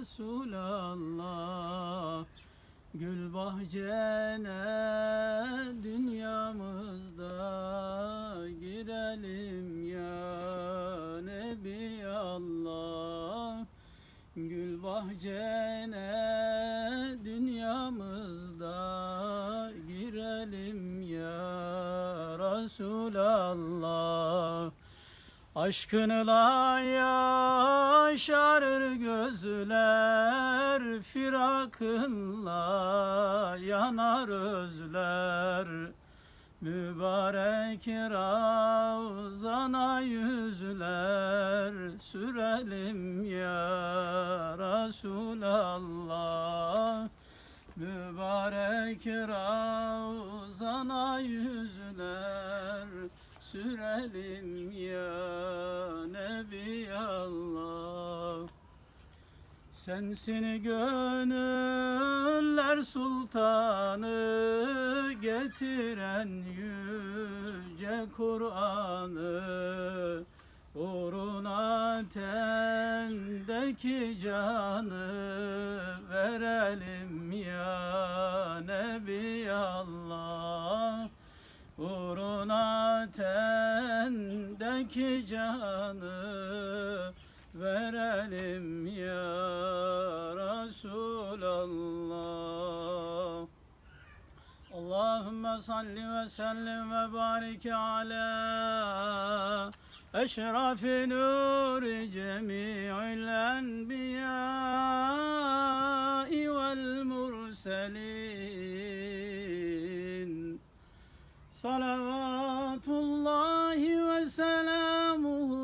Resulallah. Gül bahçene dünyamızda girelim ya Nebi Allah. Gül bahçene dünyamızda girelim ya Resulallah. Aşkınla yaşarır gözler Firakınla yanar özler. Mübarek Ravzana yüzler Sürelim ya Resulallah. Mübarek Ravzana yüzler Sürelim ya Nebi Allah. Sensin gönüller sultanı getiren yüce Kur'an'ı Uğruna tendeki canı verelim ya Uğruna tendeki canı verelim ya Resulallah. Allahümme salli ve sellim ve barik ala eşrafi nuri cemi'il enbiyai vel murselin Salavatullahi ve selamuhu